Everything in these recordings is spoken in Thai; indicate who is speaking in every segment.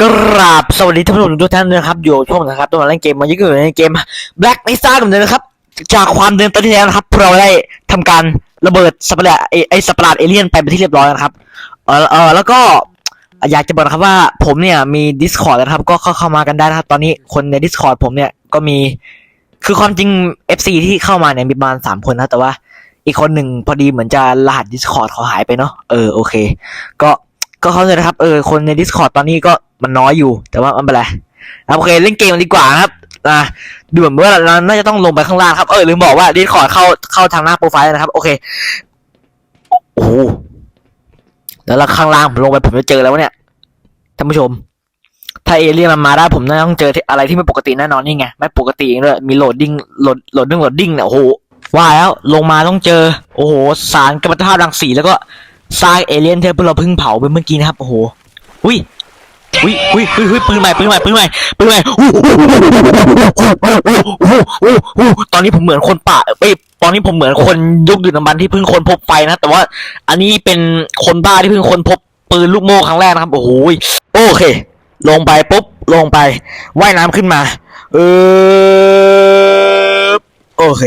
Speaker 1: กราบสวัสดีท่านผู้ชมทุกท่านนะครับอยู่ช่วงนะครับตัวเล่นเกมมายึดอยู่ในเกม Black Mesa เหมือนเดิมนะครับ จากความเดิมตอนที่แล้วนะครับ เราได้ทำการระเบิดสัตว์ประหลาดไอ้ไอ้สัตว์ประหลาดเอเลี่ยนไปเป็นที่เรียบร้อยนะครับเออเออแล้วก็อยากจะบอกนะครับว่าผมเนี่ยมี Discord นะครับ ก็เข้าเข้ามากันได้นะครับ ตอนนี้คนใน Discord ผมเนี่ยก็มีคือความจริง FC ที่เข้ามาเนี่ยมีประมาณสามคนนะแต่ว่าอีกคนหนึ่งพอดีเหมือนจะรหัส Discord เขาหายไปเนาะเออโอเค ก็ ก็เข้าใจนะครับเออคนใน Discord ตอนนี้ก็มันน้อยอยู่ แต่ว่าไม่เป็นไรครับโอเคเล่นเกมดีกว่านะครับอ่าดูเหมือนว่าเราน่าจะต้องลงไปข้างล่างครับเออลืมบอกว่า Discord เข้าเข้าทางหน้าโปรไฟล์นะครับ โอเคโอ้โหแล้วเราข้างล่างผมลงไปผมจะเจอแล้วเนี่ยท่านผู้ชม ถ้าเอเลี่ยนมันมาได้ผมน่าจะต้องเจออะไรที่ไม่ปกติแน่นอนนี่ไงไม่ปกติด้วยมีโหลดดิ้งโหลดโหลดดิ้งโหลดดิ้งเนี่ยโอ้โหว่าแล้วลงมาต้องเจอ โอ้โหสารกัมมันตภาพรังสีแล้วก็ ซากเอเลี่ยนที่เราเพิ่งเผาไปเมื่อกี้นะครับโอ้โหอุ้ยอุ้ยอุ้ยอุ้ยอุ้ยปืนใหม่ปืนใหม่ปืนใหม่ปืนใหม่อู้หูอู้หูอู้หูตอนนี้ผมเหมือนคนป่าเอ้ยตอนนี้ผมเหมือนคนยุคดึกดำบรรที่เพิ่งค้นพบไฟนะ แต่ว่าอันนี้เป็นคนบ้าที่เพิ่งค้นพบปืนลูกโม่ครั้งแรกนะครับโอ้โหโอเค ลงไปปุ๊บลงไปว่ายน้ำขึ้นมา เออโอเค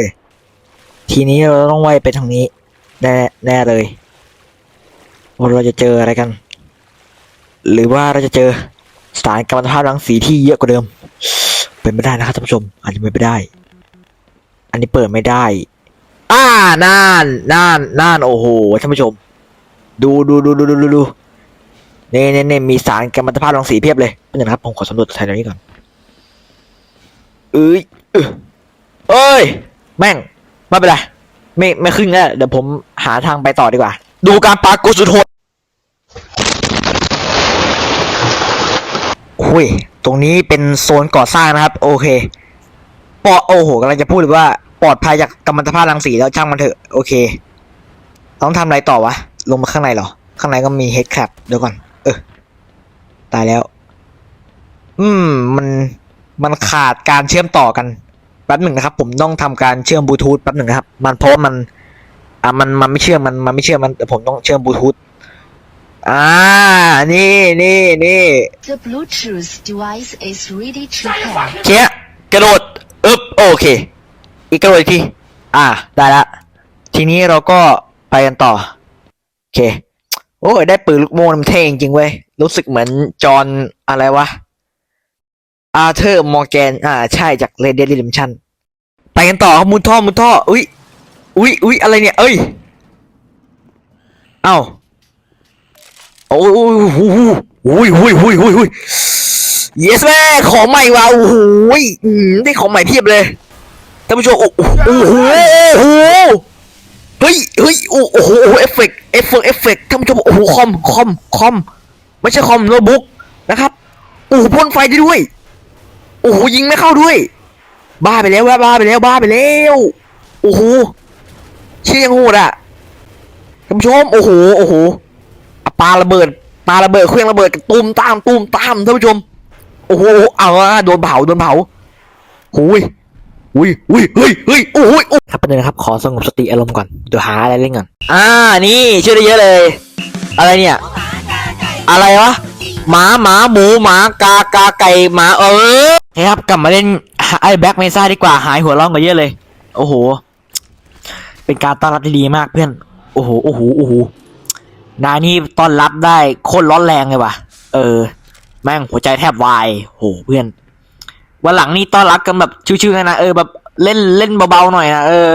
Speaker 1: ทีนี้เราต้องว่ายไปทางนี้แน่แน่เลย ว่าเราจะเจออะไรกัน หรือว่าเราจะเจอสานกัมมันตภาพรังสีที่เยอะกว่าเดิม เป็นไม่ได้นะครับท่านผู้ชมอาจจะเป็นไม่ได้ อันนี้เปิดไม่ได้ อ่าน่านน่านน่านโอ้โหท่านผู้ชม ดูดูดูดูดูดูดูเน่เน่เน่มีสารกัมมันตภาพรังสีเพียบเลยเป็นี่นะครับผมขอสำรวจไทยตรงนี้ก่อนเอ้ยเออเอ้ย แม่งไม่เป็นไรไม่ไม่ขึ้นแล้วเดี๋ยวผมหาทางไปต่อดีกว่า ดูการปากุสุดโหดหุยตรงนี้เป็นโซนก่อสร้างนะครับ โอเคปอโอ้โหกำลังจะพูดเลยว่าปลอดภัยจากกัมมันตภาพรังสีแล้วช่างมันเถอะ โอเค ต้องทำอะไรต่อวะ ลงมาข้างในเหรอ ข้างในก็มีเฮดแคปเดี๋ยวก่อน เออ ตายแล้ว อืม มันมันขาดการเชื่อมต่อกันแป๊บหนึ่งนะครับ ผมต้องทำการเชื่อมบลูทูธแป๊บหนึ่งนะครับ มันเพราะมัน อะมันมันไม่เชื่อมมันมันไม่เชื่อมมันแต่ผมต้องเชื่อมบลูทูธอ่า นี่นี่นี่
Speaker 2: The Bluetooth device is ready to pair.
Speaker 1: เคียกระโดดอึบโอเค อีกกระโดดอีกทีอ่า ได้ละ ทีนี้เราก็ไปกันต่อ โอเค โอ้ย ได้ปืนลูกโม่มันเท่จริงๆเว้ย รู้สึกเหมือนจอห์นอะไรวะ อาร์เธอร์มอร์แกน อ่า ใช่จากเรเด d ริมชันไปกันต่อครับมุนท่อมุนท่อ อุ้ย อุ้ยอุ้ยอะไรเนี่ย เอ้ย เอ้าโอ้ยโอ้ยโอ้ยโอ้ยโอ้ยโอ้ยโอ้ยโอ้ย yes แม่ของใหม่ว่ะโอ้โหหืมได้ของใหม่เพียบเลยท่านผู้ชมโอ้โหโอ้โหเฮ้ยเฮ้ยโอ้โหเอฟเฟกต์เอฟเฟกต์เอฟเฟกต์ท่านผู้ชมโอ้โหคอมคอมคอมไม่ใช่คอมโน้ตบุ๊กนะครับโอ้โหพ่นไฟได้ด้วยโอ้โหยิงไม่เข้าด้วย บ้าไปแล้วบ้าไปแล้วบ้าไปแล้วโอ้โห เชี่ยยังโหดอะท่านผู้ชมโอ้โหโอ้โหอะปาระเบิดปาระเบิดเครื่องระเบิดกันตูมตามตูมตามท่านผู้ชม โอ้โหเอาอะโดนเผาโดนเผาหุยหุยหุยเฮ้ยเฮ้ยโอ้ยโอ้ยครับประเด็นนะครับขอสงบสติอารมณ์ก่อนเดี๋ยวหาอะไรเล่นก่อนอ่านี่ชื่อได้เยอะเลย อะไรเนี่ย อะไรวะหมาหมาหมูหมากากาไก่หมาเออเฮ้ยครับกลับมาเล่นไอ้แบ็กเมซ่าดีกว่าหายหัวร้อนกว่าเยอะเลย โอ้โห เป็นการต้อนรับที่ดีมากเพื่อน โอ้โห โอ้โห โอ้โห นายนี่ต้อนรับได้โคตรร้อนแรงเลยว่ะ เออ แม่งหัวใจแทบวาย โหเพื่อน วันหลังนี่ต้อนรับกันแบบชิวๆนะนะ เออแบบเล่นเล่นเบาๆหน่อยนะ เออ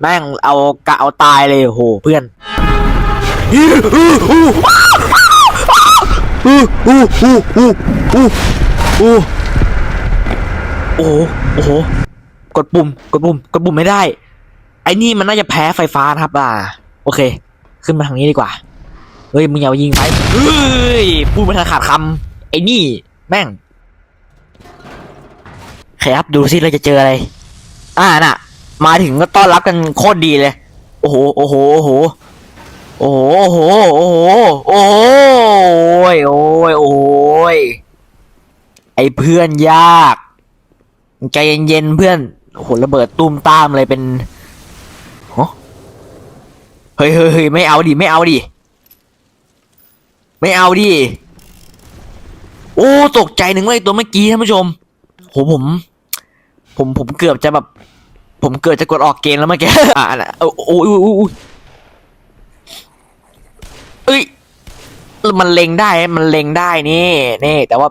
Speaker 1: แม่งเอากะเอาตายเลยโหเพื่อนโอ้โห โอ้โห กดปุ่ม กดปุ่ม กดปุ่มไม่ได้ อ้นี่มันน่าจะแพ้ไฟฟ้านะครับอ่าโอเค ขึ้นมาทางนี้ดีกว่า เฮ้ยมึงอย่ายิงไปเฮ้ยพูดม่ทันขาดคำไอ้นี่แม่งเครับดูสิเราจะเจออะไร อ่าน่ะ มาถึงก็ต้อนรับกันโคตรดีเลย โอ้โห โอ้โห โอ้โห โอ้โห โอ้โห โอ้โห โอ้ย โอ้ย โอ้ย ไอ้เพื่อนยาก ใจเย็นๆเพื่อน โอ้โหระเบิดตุ้มตามเลยเป็น เฮ้ยเฮ้ยเฮ้ยไม่เอาดิไม่เอาดิไม่เอาดิโอ้ตกใจหนึ่งเลยตัวเมื่อกี้ท่านผู้ชมโหผม ผมผมเกือบจะแบบ ผมเกือบจะกดออกเกมแล้วเมื่อกี้อ่านะโอ้โอ้ยโอ้เอ้ยมันเล็งได้มันเล็งได้นี่นี่แต่ว่า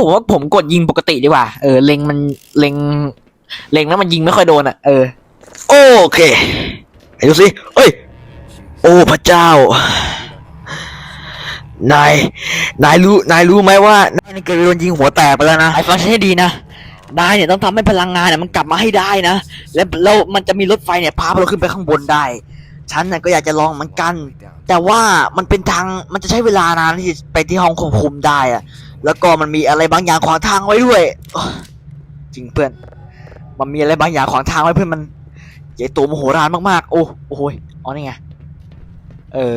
Speaker 1: ผมว่าผมกดยิงปกติดีกว่า เออเล็งมันเล็ง เล็งแล้วมันยิงไม่ค่อยโดนอะ เออ โอเคดูสิเอ้ย โอ้พระเจ้า นาย นายรู้ นายรู้ไหมว่านายเกิดโดนยิงหัวแตกไปแล้วนะไอ้ฟังฉันให้ดีนะ นายเนี่ยต้องทำให้พลังงานเนี่ยมันกลับมาให้ได้นะ และแล้วมันจะมีรถไฟเนี่ยพาเราขึ้นไปข้างบนได้ ฉันน่ะก็อยากจะลองเหมือนกัน แต่ว่ามันเป็นทาง มันจะใช้เวลานานที่จะไปที่ห้องควบคุมได้อะแล้วก็มันมีอะไรบางอย่างขวางทางไว้ด้วยโอ้ยจริงเพื่อน มันมีอะไรบางอย่างขวางทางไว้เพื่อนมันใหญ่โตมโหฬารมากๆ โอ้โอ้โหยอ๋อนี่ไง เออ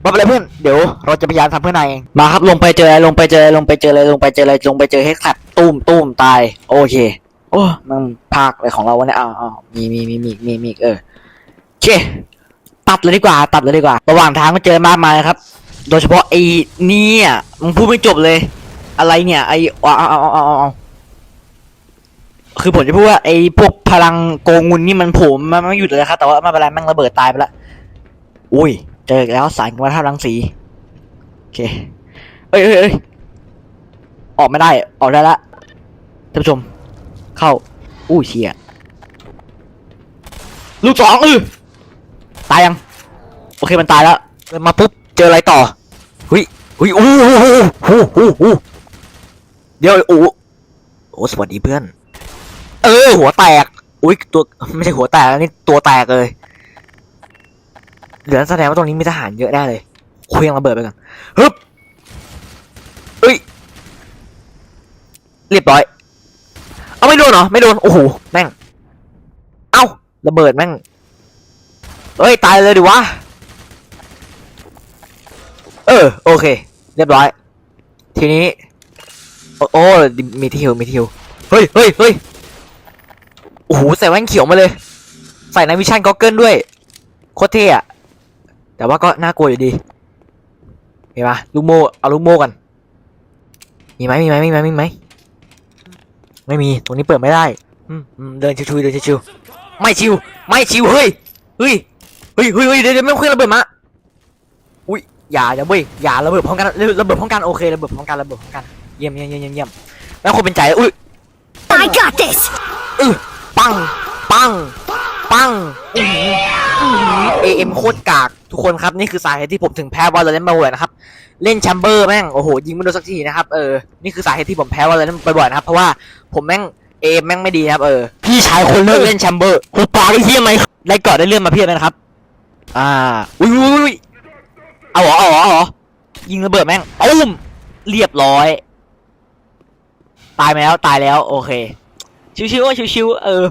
Speaker 1: ไม่เป็นไรเพื่อน เดี๋ยวเราจะพยายามทำเพื่อนนายเองมาครับลงไปเจออะไรลงไปเจออะไรลงไปเจออะไรลงไปเจออะไรลงไปเจอเฮกแคปตุ้มตุ้มตาย โอเค โอ้มันภาคอะไรของเราวะเนี่ยอ้าวอ้าวมีมีมีมีมีมีเออโอเค ตัดเลยดีกว่า ตัดเลยดีกว่า ระหว่างทางก็เจอมากมายครับ โดยเฉพาะไอ้เนี่ยมึงพูดไม่จบเลย อะไรเนี่ยไอ้เอาเอาเอาเอาเอาเอคือผมจะพูดว่าไอ้พวกพลังโกงุนนี่มันโผมมันไม่หยุดเลยครับแต่ว่าไม่เป็นไรแม่งระเบิดตายไปละ อุ้ย เจออีกแล้วสารกัมมันตรังสีโอเคเอ้ยเอ้ยเอ้ยออกไม่ได้ ออกได้ละท่านผู้ชม เข้า อู้เชียลูกสองเออตายยัง โอเคมันตายแล้วมาปุ๊บ เจออะไรต่อหุยหุยโอ้หโอ้โหโอ้โหเดี๋ยวโอ้โอ้สวัสดีเพื่อน เออ หัวแตก อุ้ยตัวไม่ใช่หัวแตกนี่ตัวแตกเลย เหลือแสดงว่าตรงนี้มีทหารเยอะแน่เลยเคว้งระเบิดไปก่อนฮึบเอ้ยเรียบร้อย เอาไม่โดนเหรอ ไม่โดน โอ้โห แม่ง เอ้า ระเบิดแม่ง เอ้ย ตายเลยดิวะ เออ โอเค เรียบร้อย ทีนี้ โอ้โอมีที่ฮิวมีที่ฮิวเฮ้ยเฮ้ยเฮ้ยโอ้โห ใส่แว่นเขียวมาเลย ใส่ในวิชั่นก็เกิลด้วย โคตรเท่อะ แต่ว่าก็น่ากลัวอยู่ดีเห็นปะลูกโม่เอาลูกโม่กัน มีไหมมีไหมมีไหมมีไหมไม่มีตรงนี้เปิดไม่ได้อืมอืมเดินชิวๆเดินชิวๆไม่ชิว ไม่ชิวเฮ้ยเฮ้ยเฮ้ยเฮ้ยเฮ้ยเดี๋ยวเดี๋ยวไม่ต้องเคลื่อนระเบิดมาอุ้ยอย่าอย่าเว้ยอย่าระเบิดพร้อมกันระเบิดพร้อมกันโอเคระเบิดพร้อมกันระเบิดพร้อมกันเยี่ยมเยี่ยมเยี่ยมเยี่ยมเยี่ยมแล้วคนเป็นใจอุ้ย
Speaker 2: I got this!
Speaker 1: อือปังปังปังอื้อหืออื้อหือเอ็มโคตรกาก ทุกคนครับนี่คือสาเหตุที่ผมถึงแพ้วอลเลนบ่อยๆนะครับเล่นแชมเบอร์แม่งโอ้โหยิงไม่โดนสักทีนะครับเออนี่คือสาเหตุที่ผมแพ้วอลเลนบ่อยๆนะครับเพราะว่าผมแม่งเอแม่งไม่ดีครับเออพี่ชายคนเลิกเล่นแชมเบอร์คุณปาได้เฮี้ยไหมได้กาะได้เลื่อนมาเพียบเลยนะครับ อ่าอุ้ยอุ้ยเอาเหรอเอาเหรอเอาเหรอยิงระเบิดแม่งอุ้มเรียบร้อย ตายแล้วตายแล้ว โอเค ชิวๆอะชิวๆเออ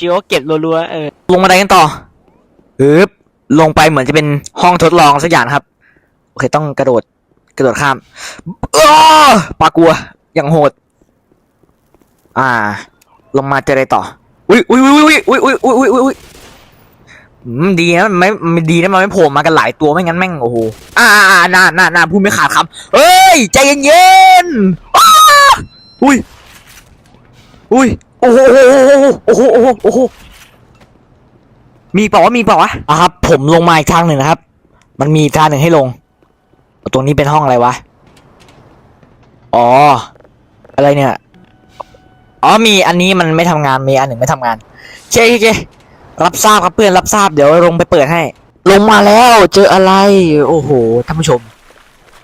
Speaker 1: ชิวๆก็เก็บรัวๆเออลงมาได้กันต่อฮึบ ลงไปเหมือนจะเป็นห้องทดลองสักอย่างครับ โอเคต้องกระโดดกระโดดข้ามออปากลัวอย่างโหด อ่า ลงมาเจออะไรต่อ อุ้ยอุ้ยอุ้ยอุ้ยอุ้ยอุ้ยอุ้ยอุ้ยอุ้ยดีนะมันไม่ดีนะมันไม่โผล่มากันหลายตัวไม่งั้นแม่งโอ้โหอ่าอ่าน่าน่าน่าพูดไม่ขาดคำเฮ้ยใจเย็นๆอ้าอุ้ยอุ้ยโอ้โหโอ้โหโอ้โหโอ้โห มีเปล่าวะมีเปล่าวะอะครับ ผมลงมาอีกทางหนึ่งนะครับ มันมีอีกทางหนึ่งให้ลง ตรงนี้เป็นห้องอะไรวะ อ๋อ อะไรเนี่ย อ๋อมีอันนี้มันไม่ทำงานมีอันหนึ่งไม่ทำงานเจ๊เจ๊รับทราบครับเพื่อนรับทราบเดี๋ยวลงไปเปิดให้ ลงมาแล้วเจออะไร โอ้โหท่านผู้ชม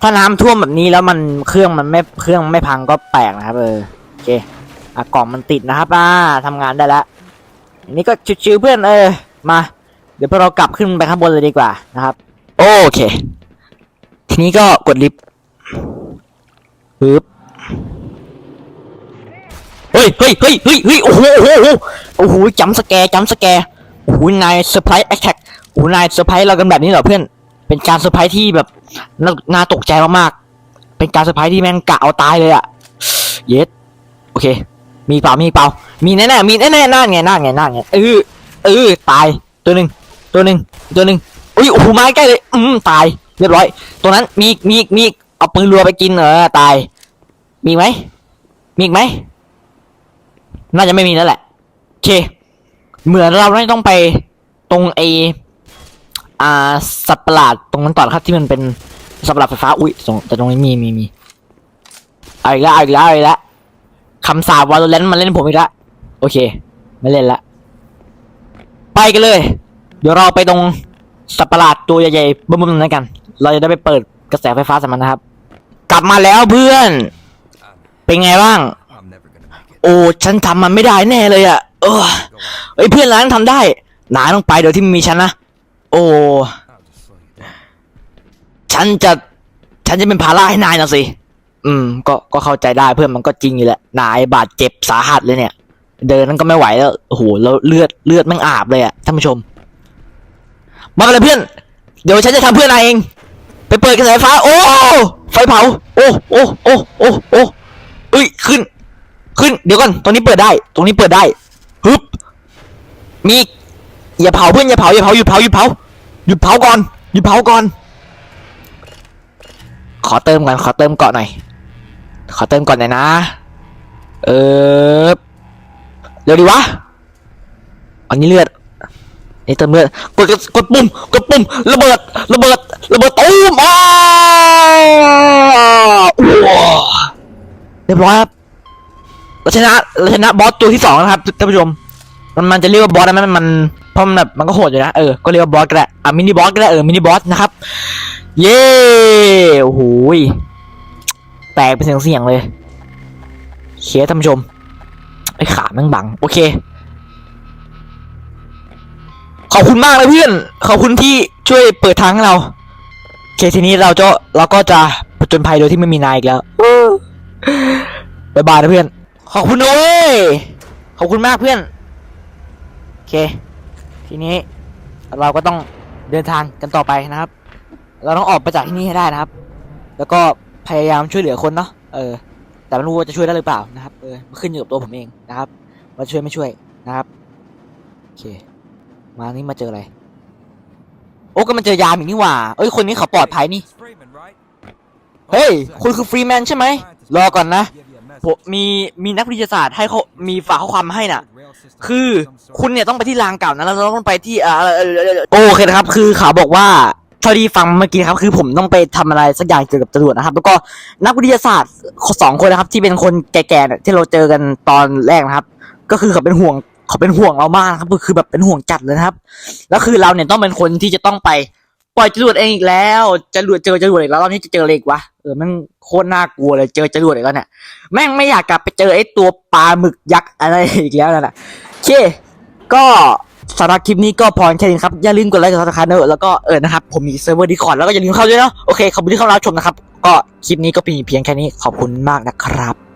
Speaker 1: ถ้าน้ำท่วมแบบนี้แล้วมันเครื่องมันไม่เครื่องไม่พังก็แปลกนะครับ เออโอเคอะกล่องมันติดนะครับอ่าทำงานได้แล้วอันนี้ก็ชิวๆเพื่อนเออ มา เดี๋ยวพวกเรากลับขึ้นไปข้างบนเลยดีกว่านะครับ โอเค ทีนี้ก็กดลิฟต์ปึ๊บเฮ้ยเฮ้ยเฮ้ยเฮ้ยเฮ้ยโอ้โหโอ้โหโอ้โหจำสแกร์จำสแกร์โอ้โหนายเซอร์ไพรส์แอคแท็กโอ้โหนายเซอร์ไพรส์เรากันแบบนี้เหรอเพื่อน เป็นการเซอร์ไพรส์ที่แบบน่าตกใจมากๆ เป็นการเซอร์ไพรส์ที่แม่งกะเอาตายเลยอะเย็ดโอเค มีเปล่ามีเปล่า มีแน่ๆมีแน่ๆนั่นไงนั่นไงนั่นไงเออ เออตายตัวหนึ่งตัวหนึ่งตัวหนึ่งอุ้ยโอ้โหมาใกล้เลยอืมตายเรียบร้อย ตัวนั้นมีมีมีเอาปืนรัวไปกินเออตาย มีไหมมีอีกไหมน่าจะไม่มีแล้วแหละโอเค เหมือนเราไม่ต้องไปตรงไออ่าสัตว์ประหลาดตรงนั้นต่อครับที่มันเป็นสัตว์ประหลาดไฟฟ้าอุ้ยตรงแต่ตรงนี้มีมีมีเอาอีกแล้วเอาอีกแล้วเอาอีกแล้วคำสาบวาโลแรนต์มาเล่นผมอีกแล้วโอเค ไม่เล่นละ ไปกันเลย เดี๋ยวเราไปตรงสัตว์ประหลาดตัวใหญ่ๆบึ้มๆนั้นกัน เราจะได้ไปเปิดกระแสไฟฟ้าส่มันนะครับ กลับมาแล้วเพื่อน เป็นไงบ้าง โอ้ฉันทำมันไม่ได้แน่เลยอะเออ
Speaker 3: Go on.
Speaker 1: เอ้ยเพื่อนร้านทำได้นายต้องไปเดี๋ยวที่มีฉันนะโอ้ฉันจะฉันจะเป็นภาระให้นายนะสิ อืม ก็ก็เข้าใจได้เพื่อนมันก็จริงอยู่แหละนายบาดเจ็บสาหัสเลยเนี่ย เดินนั่นก็ไม่ไหวแล้วโอ้โหแล้วเลือดเลือดแม่งอาบเลยอะท่านผู้ชม มาเลยเพื่อน เดี๋ยวฉันจะทำเพื่อนนายเอง ไปเปิดกระแสไฟฟ้า โอ้ไฟเผา โอ้โอ้โอ้โอ้โอ้เอ้ยขึ้น ขึ้นเดี๋ยวก่อนตรงนี้เปิดได้ ตรงนี้เปิดได้ฮึบมีอีกอย่าเผาเพื่อนอย่าเผาอย่าเผาหยุดเผาหยุดเผาหยุดเผาก่อนหยุดเผาก่อน ขอเติมก่อนขอเติมเกาะหน่อยขอเติมก่อนหน่อยนะ เออ เร็วดีวะ อันนี้เลือดนี่เติมเลือดกดกดปุ่มกดปุ่มระเบิดระเบิดระเบิดตูมอ้าวว้าเรียบร้อยครับเราชนะเราชนะบอสตัวที่สองนะครับท่านผู้ชม มันมันจะเรียกว่าบอสได้ไหมมันมันเพราะมันแบบมันก็โหดอยู่นะเออก็เรียกว่าบอสก็ได้อะมินิบอสก็ได้เออมินิบอสนะครับ เย้โอ้โหยแตกเป็นเสียงเสียงเลยเคสท่านผู้ชม อ้ขาแม่งบัง โอเค ขอบคุณมากเลยเพื่อน ขอบคุณที่ช่วยเปิดทางให้เราโอเคทีนี้เราจะเราก็จะผจญภัยโดยที่ไม่มีนายอีกแล้วบายบายนะเพื่อน ขอบคุณนะเว้ยขอบคุณมากเพื่อน โอเค ทีนี้เราก็ต้องเดินทางกันต่อไปนะครับ เราต้องออกไปจากที่นี่ให้ได้นะครับ แล้วก็พยายามช่วยเหลือคนเนาะ เออ แต่ไม่รู้ว่าจะช่วยได้หรือเปล่านะครับเออมันขึ้นอยู่กับตัวผมเองนะครับ ว่าช่วยไม่ช่วยนะครับโอเค มานี่มาเจออะไร โอ้ก็มันเจอยามอีกนี่หว่า เอ้ยคนนี้เขาปลอดภัยนี่ เฮ้ยคุณคือฟรีแมนใช่ไหมรอก่อนนะผมมีมีนักวิทยาศาสตร์ให้เขามีฝากข้อความมาให้น่ะ คือคุณเนี่ยต้องไปที่รางเก่านะแล้วเราต้องไปที่อ่าโอเคนะครับ คือเขาบอกว่า เท่าที่ฟังเมื่อกี้ครับคือผมต้องไปทำอะไรสักอย่างเกี่ยวกับจรวดนะครับ แล้วก็นักวิทยาศาสตร์สองคนนะครับ ที่เป็นคนแก่ๆเนี่ยที่เราเจอกันตอนแรกนะครับ ก็คือเขาเป็นห่วงเขาเป็นห่วงเรามากนะครับคือแบบเป็นห่วงจัดเลยครับ แล้วคือเราเนี่ยต้องเป็นคนที่จะต้องไปปล่อยจรวดเองอีกแล้วจรวดเจอจรวดอีกแล้วรอบนี้จะเจออะไรอีกวะเออแม่งโคตรน่ากลัวเลยเจอจรวดอีกแล้วเนี่ยแม่งไม่อยากกลับไปเจอไอ้ตัวปลาหมึกยักษ์อะไรอีกแล้วนั่นแหละโอเคก็ สำหรับคลิปนี้ก็พอแค่นี้ครับ อย่าลืมกดไลค์กดซับสไครต์เนอะแล้วก็เออนะครับ ผมมีเซิร์ฟเวอร์ดีคอร์ดแล้วก็อย่าลืมเข้าด้วยนะ โอเค ขอบคุณที่เข้ามารับชมนะครับ ก็คลิปนี้ก็มีเพียงแค่นี้ ขอบคุณมากนะครับ